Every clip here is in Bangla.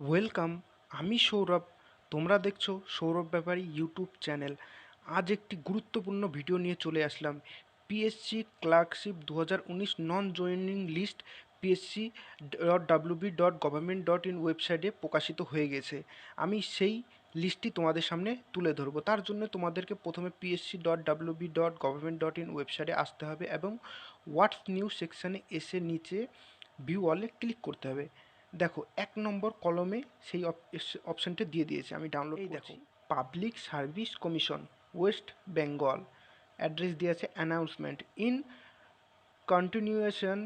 ওয়েলকাম, আমি সৌরভ। তোমরা দেখছ সৌরভ ব্যাপারী ইউটিউব চ্যানেল। আজ একটি গুরুত্বপূর্ণ ভিডিও নিয়ে চলে আসলাম। পিএসসি ক্লার্কশিপ দু হাজার উনিশ non joining list PSC dot WB dot government dot in ওয়েবসাইটে প্রকাশিত হয়ে গেছে। আমি সেই লিস্টটি তোমাদের সামনে তুলে ধরবো। তার জন্য তোমাদেরকে প্রথমে PSC dot WB dot government dot in ওয়েবসাইটে আসতে হবে এবং হোয়াটস নিউজ সেকশানে এসে নিচে ভিউ অলে ক্লিক করতে হবে। দেখো এক নম্বর কলমে সেই অপশানটা দিয়ে দিয়েছে আমি ডাউনলোড এই দেখো। Public service commission West Bengal address দিয়েছে announcement in continuation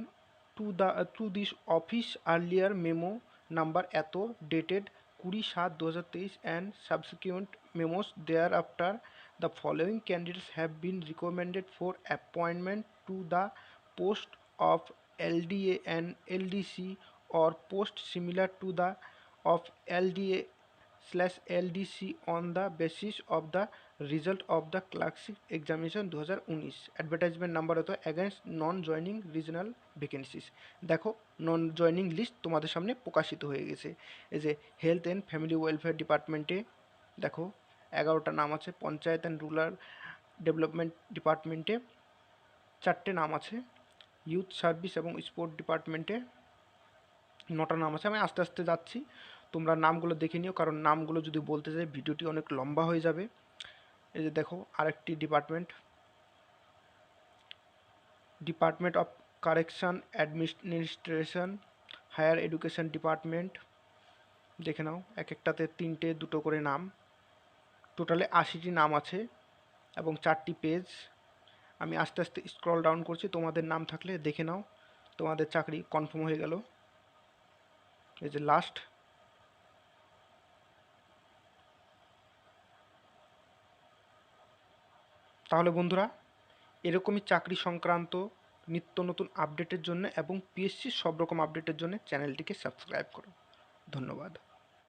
to the to this office earlier memo number এত ডেটেড কুড়ি সাত দু হাজার তেইশ and subsequent memos thereafter the following candidates have been recommended for appointment to the post of LDA and LDC or post similar to the of LDA slash LDC on the basis of the result of the clerkship examination 2019 advertisement number হতো against non joining regional vacancies দেখো নন জয়নিং লিস্ট তোমাদের সামনে প্রকাশিত হয়ে গেছে। এই যে হেলথ অ্যান্ড ফ্যামিলি ওয়েলফেয়ার ডিপার্টমেন্টে দেখো, এগারোটা নাম আছে, পঞ্চায়েত অ্যান্ড রুরাল ডেভেলপমেন্ট ডিপার্টমেন্টে চারটে নাম আছে ইউথ সার্ভিস এবং স্পোর্ট ডিপার্টমেন্টে নটা নাম আছে, আমি আস্তে আস্তে যাচ্ছি। তোমরা নামগুলো দেখে নিও, কারণ নামগুলো যদি বলতে যাই, ভিডিওটি অনেক লম্বা হয়ে যাবে। এই যে দেখো, আরেকটি department department of correction administration higher education department দেখে নাও, এক একটাতে তিনটে, দুটো করে নাম। টোটালে আশিটি নাম আছে এবং চারটি পেজ আমি আস্তে আস্তে স্ক্রল ডাউন করছি, তোমাদের নাম থাকলে দেখে নাও, তোমাদের চাকরি কনফার্ম হয়ে গেল। এই যে লাস্ট তাহলে বন্ধুরা, এরকমই চাকরি সংক্রান্ত নিত্য নতুন আপডেটের জন্য এবং পিএসসির সব রকম আপডেটের জন্য চ্যানেলটিকে সাবস্ক্রাইব করো। ধন্যবাদ।